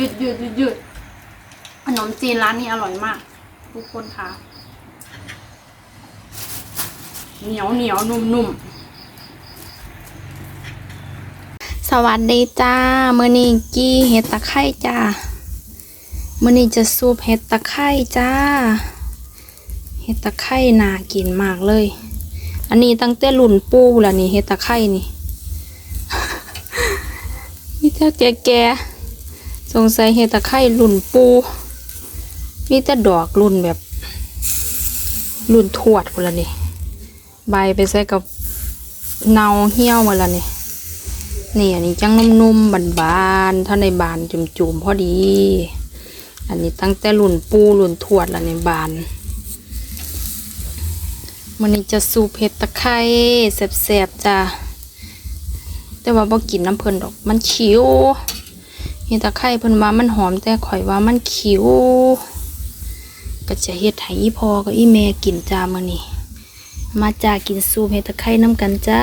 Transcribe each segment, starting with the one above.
ยืดยืดยืดยืดขนมจีนร้านนี้อร่อยมาก ทุกคนค่ะ เหนียวเหนียวนุ่มนุ่มสวัสดีจ้ามื่อนี้กี้เห็ดตะไคร่จ้ามื่อนี้จะซูปเห็ดตะไคร่จ้า เห็ดตะไคร่น่ากินมากเลย อันนี้ตั้งแต่รุ่นปู่แล้วนี่เห็ดตะไคร่นี่มีแต่แก่แก่ สงสัยเหตะไคร่รุ่นปู มีแต่ดอกรุ่นแบบ รุ่นทวดคนละนี่ใบไปใส่กับเนาเหี่ยวหมาละนี่นี่อันนี้จังนุ่มๆบานๆเท่าในบานจุ่มๆพอดี อันนี้ตั้งแต่รุ่นปูรุ่นทวดละในบานมันนี้จะสูบเห็ดตะไคร่แซ่บๆจ้าแต่ว่าบ่กินน้ำเพลินดอกมันขิว มีตะไคร่เพิ่นว่ามันหอมแต่ข่อยว่ามันขิวก็จะเฮ็ดให้อีพ่อกับอีแม่กินจ้ามื้อนี้มาจากินซูปเฮ็ดตะไคร่น้ำกันจ้า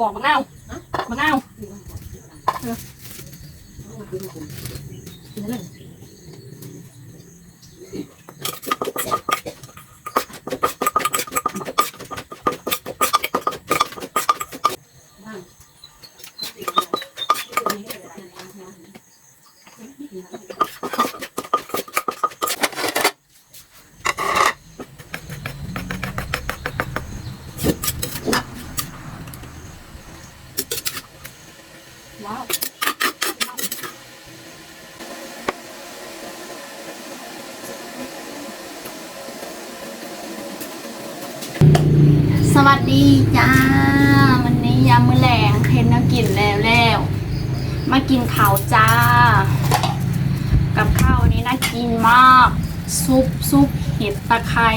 กอกมะนาวมะนาว สวัสดีจ้า วันนี้ยามมื้อแรงเห็นนักกินแล้วแล้ว มากินข้าวจ้า กับข้าววันนี้น่ากินมาก ซุปซุปเห็ดตะไคร้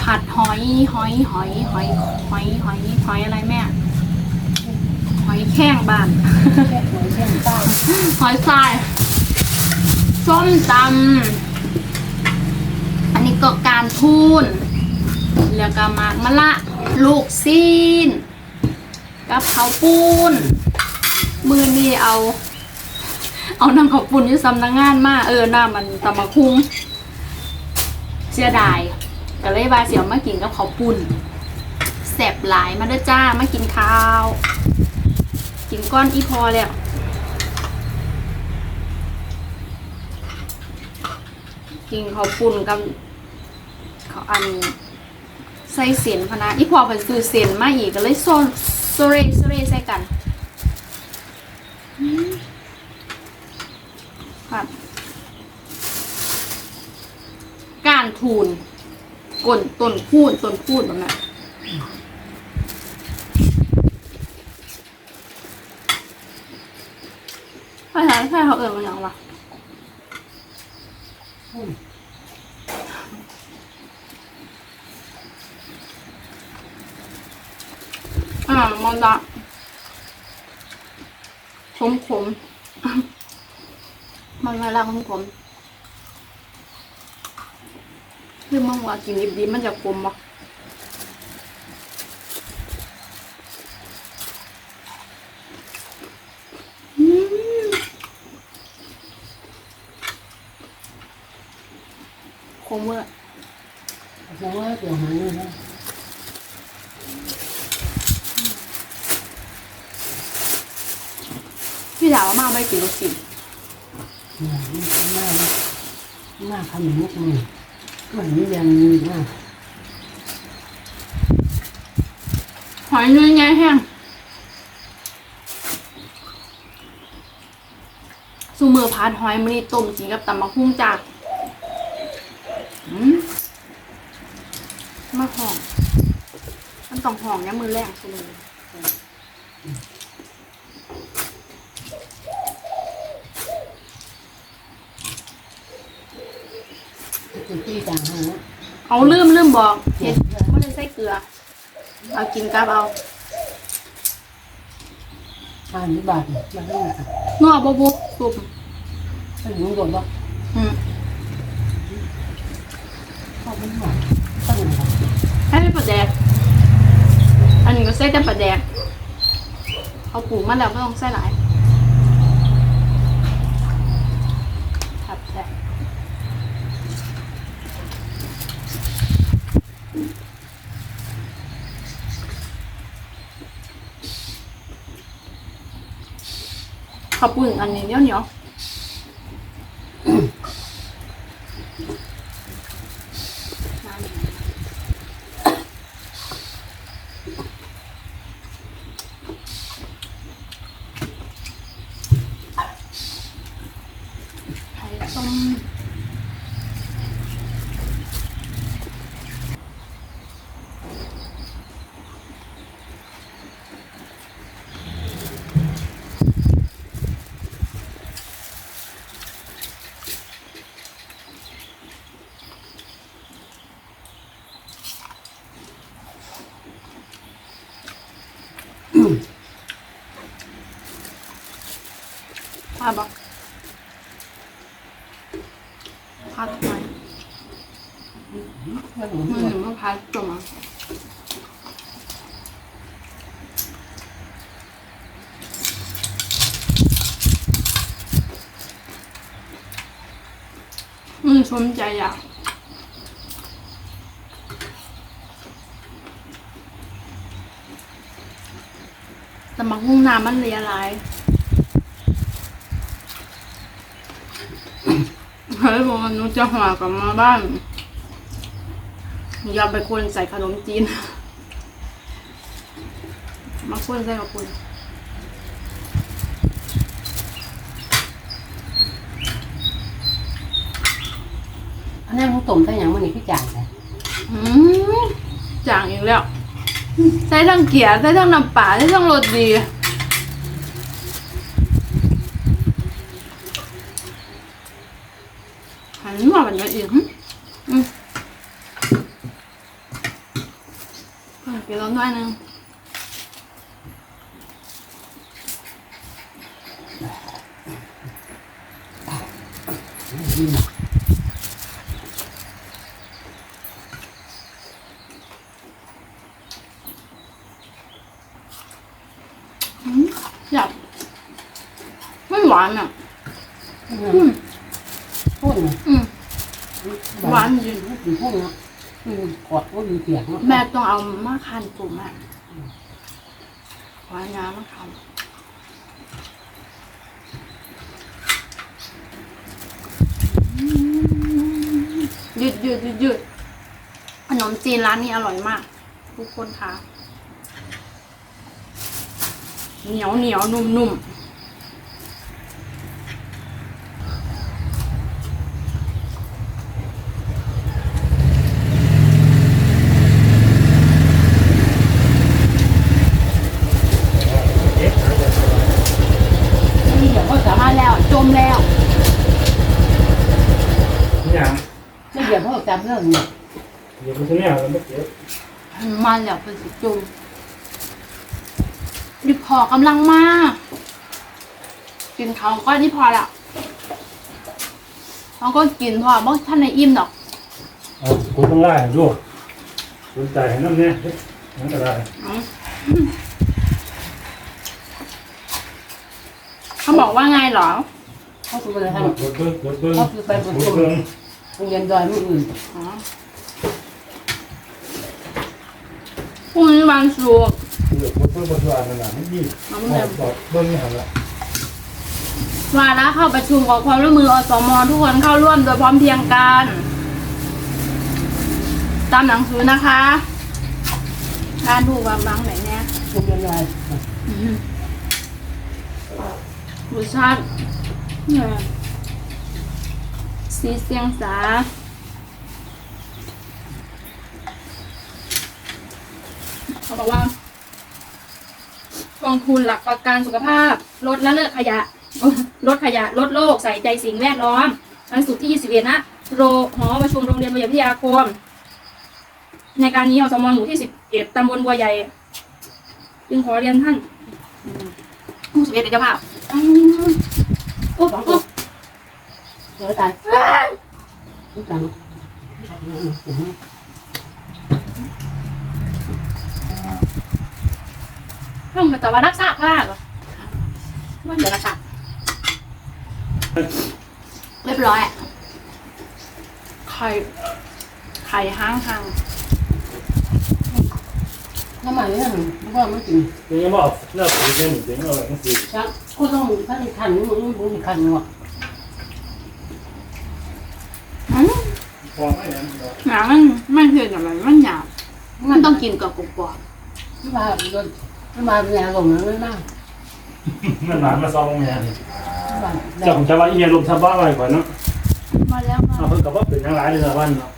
ผัดหอยหอยหอยหอยหอยหอยหอยอะไรแม่หอยแข้งบ้านหอยทรายส้มตำอันนี้ก็การทูน แล้วก็หมากมะละ ลูกซีน กับเขาวปูน มือนี่เอา เอาน้ำข้าวปุ้นอยู่สำนักงานมาเออหน้ามันตำมะคุ้งเสียดายก็เลยวาเสียวมากินกับข้าวปุ้นแสบหลายมาด้จ้ามากินข้าว กินก้อนอีพอแล้วกินข้าวปุ้นกับเขาวอัน ใส่เสียนพะนะอีพอเป็นซื้อเสียนมาอีกก็เลยโซโซเรโซเรใส่กันครับกานทูนกลนต้นพูดต้นพูดแบบนั้นใช่ใช่เขาเอ่ยมันยังวะ อ่ามันละขมขมมันเวลาขมขมคือมันว่ากินดิบๆมันจะขมบ่อืมโคมเวอร์เพราะว่าตัวหางนี่นะ พี่ถามว่ามาไม่กินลูกชิ้นเนี่ยมันเป็นมากนะมากขนมมุกนี่มันนี่ยังมีมากหอยเนื้อไงแห้งซูมือพานหอยมันนี่ต้มจีกับตำมะฮุ่งจากอืมมาหอมมันต้องหอมเนี่ยมือแรกซูมือ ที่ต่างหากเอาลืมลืมบอกเห็ดไม่ได้ใส่เกลือ เอากินกับเอาทานที่บาทเนี่ยมาได้ค่ะนัวบบุบสุบถ้าหนูบอกว่าอืมชอบมันหวานตั้งไหนครับให้เป็นปลาแดก อันนี้ก็ใส่แต่ปลาแดก เอาปรุงมาแล้วไม่ต้องใส่หลายครับแต่ ข้าวปุ้นอันนี้เหนียวเหนียวไข่ต้ม พาบอกพาทำไมถ้าหนูมือหนึ่งมันพาจมอะอืมสนใจอะแต่มักมุ่งน้ำมันเลียหลาย เฮ้ยบอกว่าหนูจะหากลับมาบ้านหนูอยากไปคนใส่ขนมจีน มาคนใส่กับคนอันนั้นมึงต้มได้ยังมันนี่พี่จางเลยอืมจางอีกแล้ว ใส่ทั้งเกียร์ใส่ทั้งน้ำปลาใส่ทั้งรสดี หั นมาแบบนี้อีกหึ พูดเนาะอืมกอดว่าดีเปียกเนาะแม่ต้องเอามาคันปุ่มอะขอน้ำมาคันยืดหยืดหยืดหยืดขนมจีนร้านนี้อร่อยมาก ทุกคนค่ะ เหนียวเหนียวนุ่มนุ่มเดี๋ยวเขาสามารถ มาแล้ว จมแล้ว อย่าง ไม่ เดี๋ยวเขาจำเรื่องเนี่ยเดี๋ยวมันจะแนวแล้วไม่เก็บมาแล้วเป็นสิจุ่มดิพอกำลังมากินเขาวก็นี่พอละเขาก็กินพอบ่ท่านในอิ่มดอกเอากูต้องไล่ลูกสนใจให้น้ำเนี่ยนั่นก็ได้อืมเขาบอกว่าไงเหรอเขาคืออะไรกทำดเบิ้งกดเบิ้งเขาคือไปบนกตัดวเบิ้ง โรงเรียนดอยมืออื่นอ๋อพรุ่งนี้วันศุกร์เดี๋ยวคนเพิ่มประชาชนน่ะไม่ยิ่งเอาบมาอเลยกบอกเบิ้งนี่หันละวาระเข้าประชุมขอความร่วมมืออสมทุกคนเข้าร่วมโดยพร้อมเพรียงกัน ตามหนังสือนะคะอ่านดูว่าบางไหนเนี่ยโรงเรียนดอยรสชาติเนี่ย สีเสียงสาเขาบอกว่ากองทุนหลักประกันสุขภาพ ลดละเลิกขยะ ลดขยะ ลดโลกใส่ใจสิ่งแวดล้อมวันศุกร์ที่ 21 นะโรหอประชุมโรงเรียนบัวใหญ่พิทยาคม ในการนี้อสมหมู่ที่ 11ตำบลบัวใหญ่ จึงขอเรียนท่านผู้สำเร็จเป็นเจ้าภาพอืมโอ้โห เดี๋ยวตายรู้จักเรื่องแต่ว่ารักษาพลาดเหรอว่าเดี๋ยวรักษาเรียบร้อยอะไข่ไข่ห้างห้างน้ำมันเนี่ยว่ามันจริงเดี๋ยวบอกเลิกคุยกันเดี๋ยวเอาอะไรต้งซื้อชักกูต้องถ้าอีกคันนึงมึงบุญคันว่ะ อืม พอไหมเนี่ยหนามันมันเผ็ดอะไรมันหยาบมันต้องกินกับกรอบที่มาโดนที่มาเป็นยาลงนั้นไม่มากมันหลานมาซองเนี่ยที่มาเจ้าของชาวบ้านอีเมียลมชาวบ้านอะไรก่อนเนาะๆมาแล้วมาเอาเพิ่งกับว่าเป็นยังไงเลยชาวบ้านเนาะ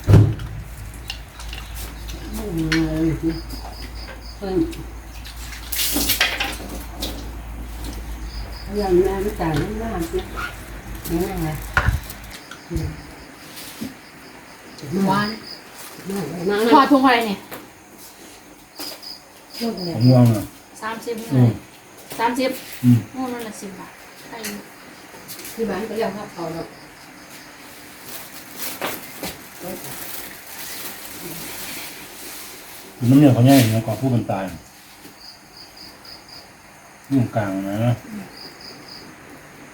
เพิ่นอย่างนี้ไม่จ่ายไม่ได้สินี่ไง หวานนั่งพอทุกอะไรเนี่ยผมง่วงอะสามสิบอืม สามสิบอืม โอ้นั่นละสิบบาทไอ้ที่บ้านก็ยังเขาเราน้ำเนี่ยเขาแย่อย่างเงี้ยก่อนผู้เป็นตายยุ่งกลางนะ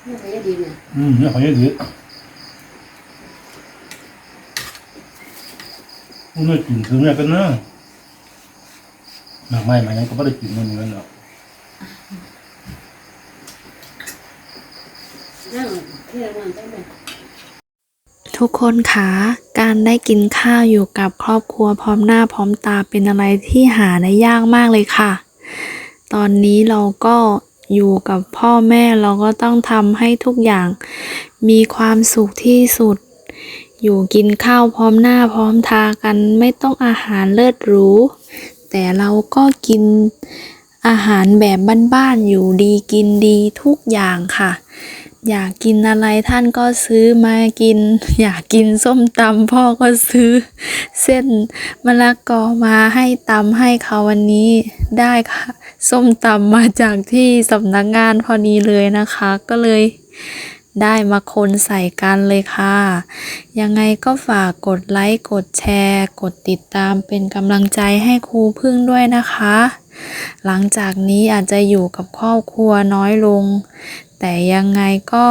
ไม่ได้ดีเนี่ยอืมเนี่ยเขาแย่ดื้อพว กนี้กินถึงเนี่ยกันนะหมากไม้มายังก็ไม่ได้กินมันเหมือนกันหรอกนั่งที่เรานั่งได้ไหมทุกคนคะการได้กินข้าวอยู่กับครอบครัวพร้อมหน้าพร้อมตาเป็นอะไรที่หาได้ยากมากเลยค่ะ ตอนนี้เราก็อยู่กับพ่อแม่เราก็ต้องทำให้ทุกอย่าง มีความสุขที่สุด อยู่กินข้าวพร้อมหน้าพร้อมทากันไม่ต้องอาหารเลิศหรู แต่เราก็กินอาหารแบบบ้านๆอยู่ดีกินดีทุกอย่างค่ะ อยากกินอะไรท่านก็ซื้อมากิน อยากกินส้มตำพ่อก็ซื้อ เส้นมะละกอมาให้ตำให้เขาวันนี้ได้ค่ะ ส้มตำมาจากที่สำนักงานพอดีเลยนะคะ ก็เลย ได้มาคนใส่กันเลยค่ะ ยังไงก็ฝากกดไลค์ กดแชร์ กดติดตามเป็นกำลังใจให้ครูพึ่งด้วยนะคะ หลังจากนี้อาจจะอยู่กับครอบครัวน้อยลง แต่ยังไงก็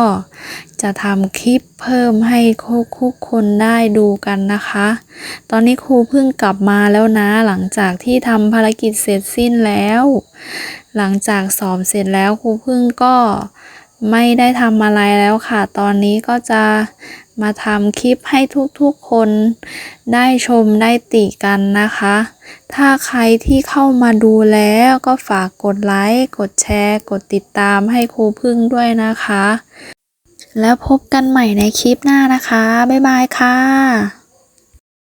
จะทำคลิปเพิ่มให้ทุกคนได้ดูกันนะคะ ตอนนี้ครูเพิ่งกลับมาแล้วนะ หลังจากที่ทำภารกิจเสร็จสิ้นแล้ว หลังจากสอบเสร็จแล้วครูเพิ่งก็ ไม่ได้ทำอะไรแล้วค่ะ ตอนนี้ก็จะมาทำคลิปให้ทุกๆคนได้ชมได้ติกันนะคะ ถ้าใครที่เข้ามาดูแล้วก็ฝากกดไลค์กดแชร์ กดติดตามให้ครูพึ่งด้วยนะคะ แล้วพบกันใหม่ในคลิปหน้านะคะ บ๊ายบายค่ะ